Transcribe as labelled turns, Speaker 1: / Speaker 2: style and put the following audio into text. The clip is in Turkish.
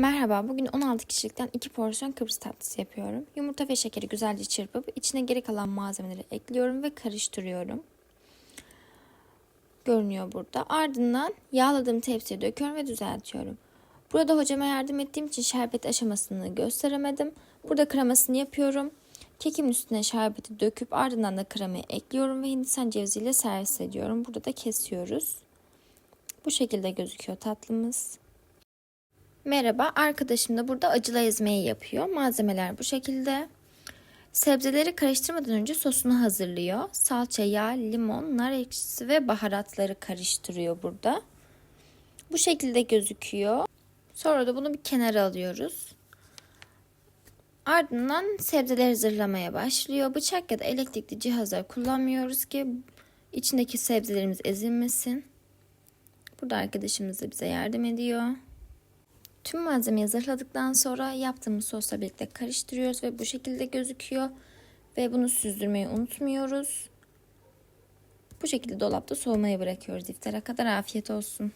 Speaker 1: Merhaba, bugün 16 kişilikten 2 porsiyon Kıbrıs tatlısı yapıyorum. Yumurta ve şekeri güzelce çırpıp içine geri kalan malzemeleri ekliyorum ve karıştırıyorum. Görünüyor burada. Ardından yağladığım tepsiye döküyorum ve düzeltiyorum. Burada hocama yardım ettiğim için şerbet aşamasını gösteremedim. Burada kremasını yapıyorum. Kekimin üstüne şerbeti döküp ardından da kremayı ekliyorum ve hindistan ceviziyle servis ediyorum. Burada da kesiyoruz. Bu şekilde gözüküyor tatlımız. Merhaba, arkadaşım da burada acılı ezmeyi yapıyor. Malzemeler bu şekilde. Sebzeleri karıştırmadan önce sosunu hazırlıyor. Salça, yağ, limon, nar ekşisi ve baharatları karıştırıyor burada. Bu şekilde gözüküyor. Sonra da bunu bir kenara alıyoruz. Ardından sebzeleri hazırlamaya başlıyor. Bıçak ya da elektrikli cihazlar kullanmıyoruz ki içindeki sebzelerimiz ezilmesin. Burada arkadaşımız da bize yardım ediyor. Tüm malzemeyi hazırladıktan sonra yaptığımız sosla birlikte karıştırıyoruz ve bu şekilde gözüküyor. Ve bunu süzdürmeyi unutmuyoruz. Bu şekilde dolapta soğumaya bırakıyoruz iftara kadar afiyet olsun.